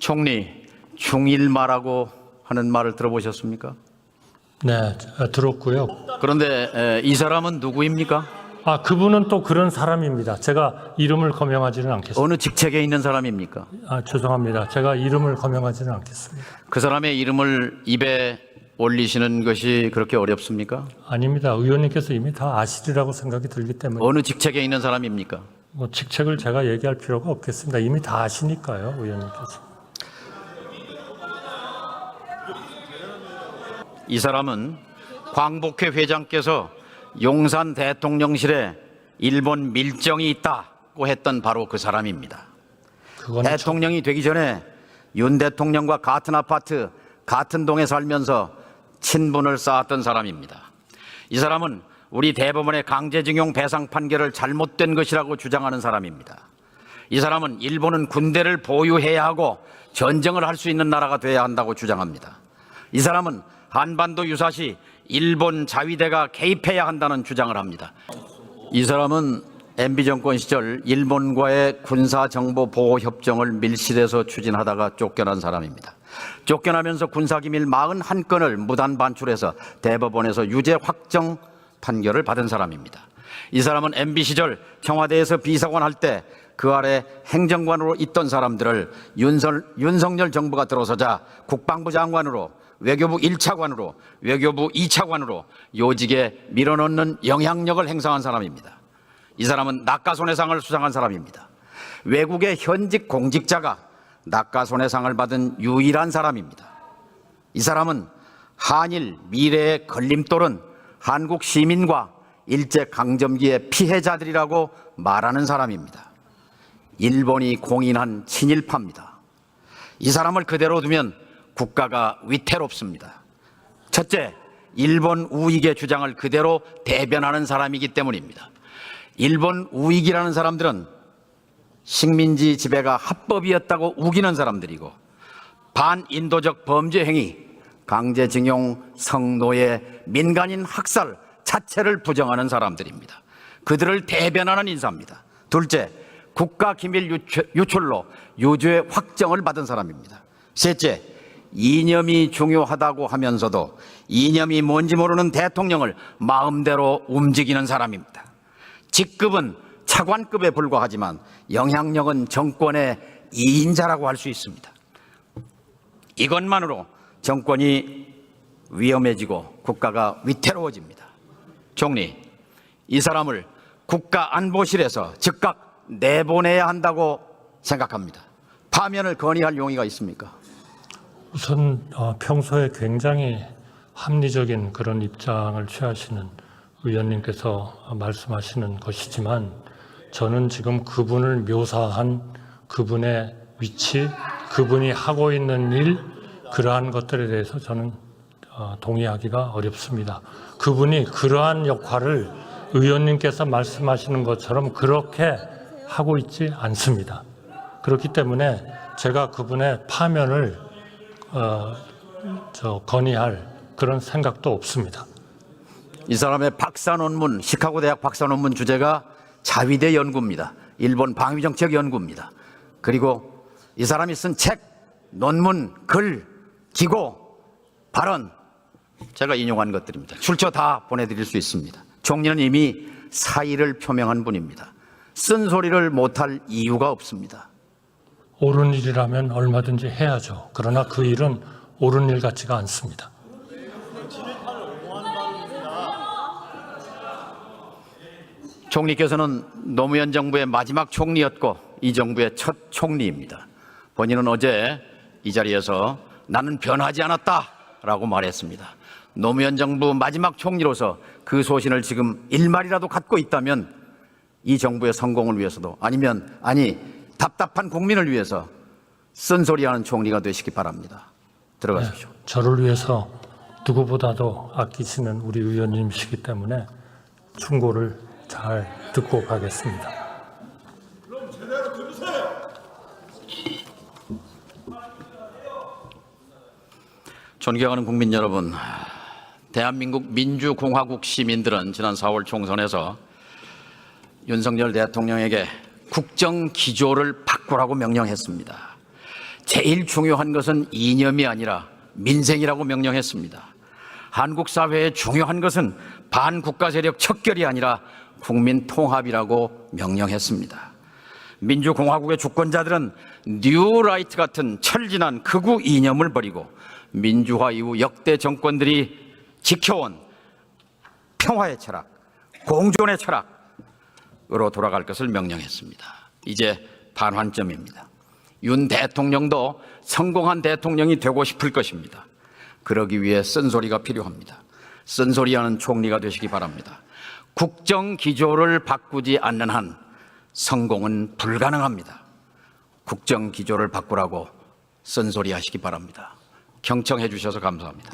총리 중일마라고 하는 말을 들어보셨습니까? 네, 어, 들었고요. 그런데 에, 이 사람은 누구입니까? 아, 그분은 또 그런 사람입니다. 제가 이름을 거명하지는 않겠습니다. 어느 직책에 있는 사람입니까? 아, 죄송합니다. 제가 이름을 거명하지는 않겠습니다. 그 사람의 이름을 입에 올리시는 것이 그렇게 어렵습니까? 아닙니다. 의원님께서 이미 다 아시리라고 생각이 들기 때문에 어느 직책에 있는 사람입니까? 뭐 직책을 제가 얘기할 필요가 없겠습니다. 이미 다 아시니까요, 의원님께서. 이 사람은 광복회 회장께서 용산 대통령실에 일본 밀정이 있다고 했던 바로 그 사람입니다. 대통령이 되기 전에 윤 대통령과 같은 아파트, 같은 동에 살면서 친분을 쌓았던 사람입니다. 이 사람은 우리 대법원의 강제징용 배상 판결을 잘못된 것이라고 주장하는 사람입니다. 이 사람은 일본은 군대를 보유해야 하고 전쟁을 할 수 있는 나라가 돼야 한다고 주장합니다. 이 사람은 한반도 유사시 일본 자위대가 개입해야 한다는 주장을 합니다. 이 사람은 MB 정권 시절 일본과의 군사 정보 보호 협정을 밀실에서 추진하다가 쫓겨난 사람입니다. 쫓겨나면서 군사 기밀 41건을 무단 반출해서 대법원에서 유죄 확정 판결을 받은 사람입니다. 이 사람은 MB 시절 청와대에서 비서관 할 때 그 아래 행정관으로 있던 사람들을 윤석열 정부가 들어서자 국방부 장관으로 외교부 1차관으로 외교부 2차관으로 요직에 밀어넣는 영향력을 행사한 사람입니다. 이 사람은 낙가손해상을 수상한 사람입니다. 외국의 현직 공직자가 낙가손해상을 받은 유일한 사람입니다. 이 사람은 한일 미래의 걸림돌은 한국 시민과 일제 강점기의 피해자들이라고 말하는 사람입니다. 일본이 공인한 친일파입니다. 이 사람을 그대로 두면 국가가 위태롭습니다. 첫째, 일본 우익의 주장을 그대로 대변하는 사람이기 때문입니다. 일본 우익이라는 사람들은 식민지 지배가 합법이었다고 우기는 사람들이고 반인도적 범죄 행위, 강제징용, 성노예, 민간인 학살 자체를 부정하는 사람들입니다. 그들을 대변하는 인사입니다. 둘째, 국가 기밀 유출- 유출로 유죄 확정을 받은 사람입니다. 셋째, 이념이 중요하다고 하면서도 이념이 뭔지 모르는 대통령을 마음대로 움직이는 사람입니다. 직급은 차관급에 불과하지만 영향력은 정권의 2인자라고 할 수 있습니다. 이것만으로 정권이 위험해지고 국가가 위태로워집니다. 총리, 이 사람을 국가안보실에서 즉각 내보내야 한다고 생각합니다. 파면을 건의할 용의가 있습니까? 우선 어, 평소에 굉장히 합리적인 그런 입장을 취하시는 의원님께서 말씀하시는 것이지만 저는 지금 그분을 묘사한 그분의 위치, 그분이 하고 있는 일, 그러한 것들에 대해서 저는 어, 동의하기가 어렵습니다. 그분이 그러한 역할을 의원님께서 말씀하시는 것처럼 그렇게 하고 있지 않습니다. 그렇기 때문에 제가 그분의 파면을 어, 저 건의할 그런 생각도 없습니다. 이 사람의 박사 논문, 시카고 대학 박사 논문 주제가 자위대 연구입니다. 일본 방위 정책 연구입니다. 그리고 이 사람이 쓴 책, 논문, 글, 기고, 발언, 제가 인용한 것들입니다. 출처 다 보내드릴 수 있습니다. 총리는 이미 사의를 표명한 분입니다. 쓴소리를 못할 이유가 없습니다. 옳은 일이라면 얼마든지 해야죠. 그러나 그 일은 옳은 일 같지가 않습니다. 총리께서는 노무현 정부의 마지막 총리였고 이 정부의 첫 총리입니다. 본인은 어제 이 자리에서 나는 변하지 않았다라고 말했습니다. 노무현 정부 마지막 총리로서 그 소신을 지금 일말이라도 갖고 있다면 이 정부의 성공을 위해서도 아니면 아니 답답한 국민을 위해서 쓴소리하는 총리가 되시기 바랍니다. 들어가십시오. 저를 위해서 누구보다도 아끼시는 우리 의원님이시기 때문에 충고를 잘 듣고 가겠습니다. 존경하는 국민 여러분, 대한민국 민주공화국 시민들은 지난 4월 총선에서 윤석열 대통령에게 국정 기조를 바꾸라고 명령했습니다. 제일 중요한 것은 이념이 아니라 민생이라고 명령했습니다. 한국 사회의 중요한 것은 반국가 세력 척결이 아니라 국민 통합이라고 명령했습니다. 민주공화국의 주권자들은 뉴라이트 같은 철진한 극우 이념을 버리고 민주화 이후 역대 정권들이 지켜온 평화의 철학, 공존의 철학 으로 돌아갈 것을 명령했습니다. 이제 반환점입니다. 윤 대통령도 성공한 대통령이 되고 싶을 것입니다. 그러기 위해 쓴소리가 필요합니다. 쓴소리하는 총리가 되시기 바랍니다. 국정 기조를 바꾸지 않는 한 성공은 불가능합니다. 국정 기조를 바꾸라고 쓴소리 하시기 바랍니다. 경청해 주셔서 감사합니다.